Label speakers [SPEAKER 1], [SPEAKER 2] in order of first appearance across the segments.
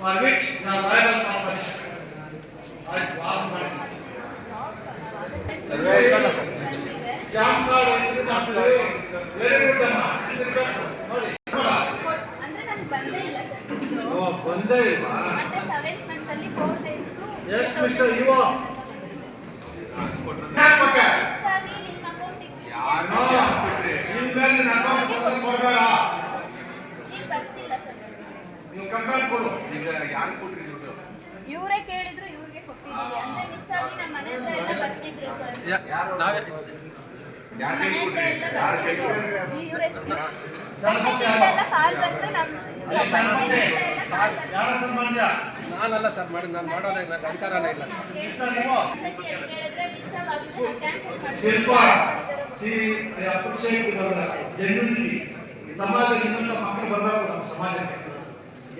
[SPEAKER 1] for which the rival competition. I warn ಮಾಡಿ ಜಾಮಕಾಡ್ ಎಂದು ಮಾಡ್ತೀವಿ ವೆರಿ ಇಲ್ವಾ ಮಿಸ್ಟರ್
[SPEAKER 2] ಇವ್ರೇ ಕೇಳಿದ್ರು ಇವ್ರಿಗೆ ಕೊಟ್ಟಿದ್ದೀವಿ. ಅಂದ್ರೆ ಮಿಸ್ ಆಗಿ ನಮ್ಮ ಮನೆ ಹತ್ರ ಎಲ್ಲ ಬರ್ತಿದ್ರು ಸರ್ ಕಾಲ್ ಬಂದು ನಮ್ಮ
[SPEAKER 3] ನಾನಲ್ಲ ಸರ್ ಮಾಡಿ ನಾನು ಮಾಡೋದೇ ನನಗೆ ಅಧಿಕಾರನೇ ಇಲ್ಲ.
[SPEAKER 1] Sir Shilpa? See appreciate genuinely ಸಮಾಜದಲ್ಲಿ ಇನ್ನೊಂದು ಮಕ್ಕಳು ಬರಬೇಕು ನಮ್ಮ ಸಮಾಜಕ್ಕೆ.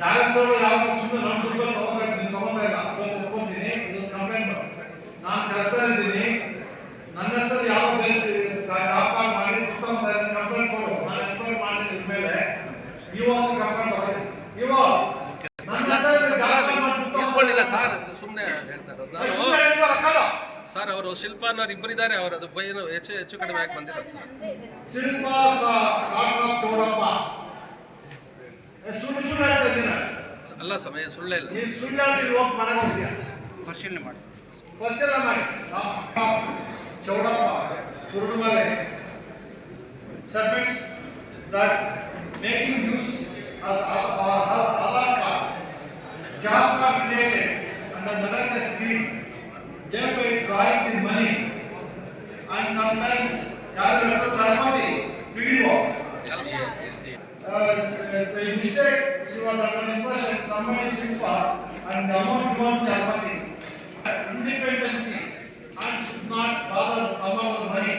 [SPEAKER 1] ಯಾರ ಹೆಸರು ಯಾವ ಸುಮ್ಮನೆ ನಮ್ಮ ದುಡ್ಡು ತಗೋಬೇಕು
[SPEAKER 3] ಸರ್ ಸುಮ್ಮನೆ ಹೇಳ್ತಾ ಇರೋದು. ನಾನು
[SPEAKER 1] ಸುಮ್ಮನೆ ಹೇಳ್ಬಾರ್ದು, ಅಕ್ಕಲ್ಲ.
[SPEAKER 3] ಸರ್ ಅವರು ಶಿಲ್ಪ ಅನ್ನೋರು ಇಬ್ಬರಿದ್ದಾರೆ ಅವರು ಅದು ಬೈನು ಹೆಚ್ಚು ಹೆಚ್ಚು ಕಡಿಮೆ ಯಾಕೆ ಬಂದಿರೋದು ಸರ್?
[SPEAKER 1] ಶಿಲ್ಪ
[SPEAKER 3] ಅಲ್ಲ ಸಮಯ ಸುಳ್ಳೆ ಇಲ್ಲ.
[SPEAKER 4] ಪರಿಶೀಲನೆ ಮಾಡಿ.
[SPEAKER 1] ಪರಿಶೀಲನೆ ಮಾಡಿ. Chowdappa Kurudumale. That making use as Aadhaar card, job card related under Narendra scheme, thereby drawing the money and sometimes ಯಾರು ಹೆಸರು ಧರ್ಮದಿ PDO. Uh, by mistake, she was under the impression somebody Silpa and the amount given to Charpati. Independency and should not bother amount of money.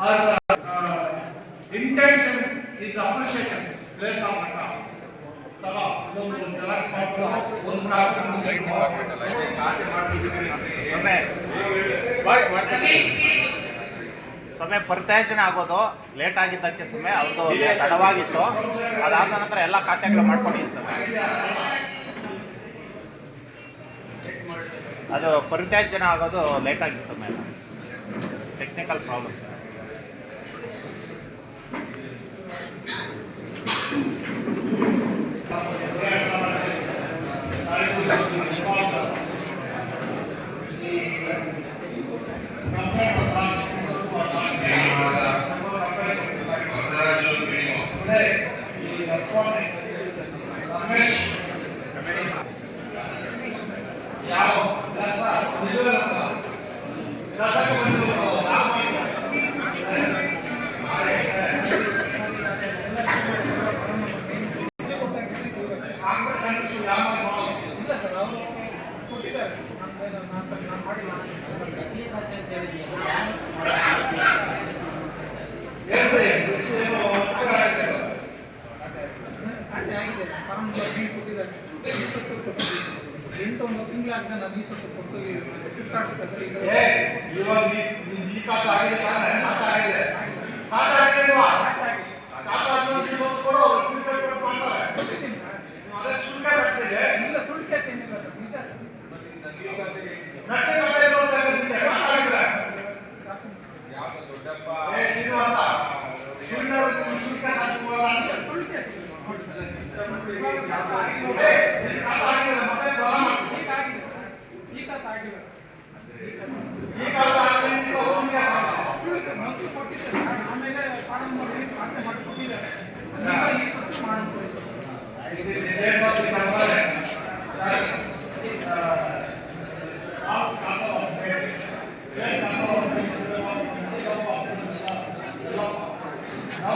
[SPEAKER 1] Her uh,
[SPEAKER 5] PD
[SPEAKER 6] ಸೊನ್ನೆ ಪರಿತ್ಯಾಜನೆ ಆಗೋದು late ಆಗಿದ್ದಕ್ಕೆ ಸುಮ್ಮನೆ ಅವ್ರದ್ದು ತಡವಾಗಿತ್ತು. ಅದಾದ ನಂತರ ಎಲ್ಲ ಖಾತೆಗಳು ಮಾಡ್ಕೊಂಡಿದ್ದೀನಿ ಸರ್ ಅದು ಪರಿತ್ಯಾಜ್ಯನ ಆಗೋದು ಲೇಟ್ ಆಗಿತ್ತು ಸುಮ್ಮನೆ ಟೆಕ್ನಿಕಲ್ ಪ್ರಾಬ್ಲಮ್
[SPEAKER 3] ಎಂಟು ಒಂದು ತಿಂಗಳಾಗ ನಾನು ಈ ಸ್ವಲ್ಪ ಕೊಟ್ಟು
[SPEAKER 1] ಏ, ಇವಾಗ ನೀ- ನೀ- ಈ ಕಾಲ ಆಗಿದೆ ತಾನೇ? ಮಾತ ಆಗಿದೆ. ಮಾತ ಆಗಿದೆ ಇಲ್ವಾ? ಕಾಲ ಆದ್ಮೇಲೆ ನೀವು ಒತ್ತು ಕೊಡು, ಅವ್ರು ಫೀಸ್ ಕೊಟ್ಟು ಮಾಡ್ತಾರೆ. ನೀವು ಅದೇ ಶುಲ್ಕ ಹಾಕ್ತೀರಿ.
[SPEAKER 3] ಇಲ್ಲ ಸುಳ್ಳು ಕೇಸ್ ಏನಿಲ್ಲ ಸರ್ ನಿಜ ಸರ್
[SPEAKER 1] ನಟ್ಟಿ ಮತ್ತೆ ನೋಡ್ತಾ ಇದ್ದೀನಿ, ಮಾತ ಆಗಿದೆ. ಏ, ಶ್ರೀನಿವಾಸ, ಶ್ರೀನಿವಾಸ ಶುಲ್ಕ ಹಾಕುವಲ್ಲ ಅಂತ.
[SPEAKER 3] ಸುಳ್ಳು ಕೇಸ್
[SPEAKER 1] ಏ, ನಿನ್ ಕಾಲ ಆಗಿದೆ, ಮತ್ತೆ ಜ್ವರ ಮಾಡ್ತೀನಿ.
[SPEAKER 3] ಈಗ ಆಗಿದೆ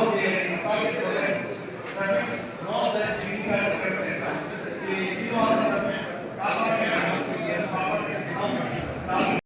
[SPEAKER 1] how they target the service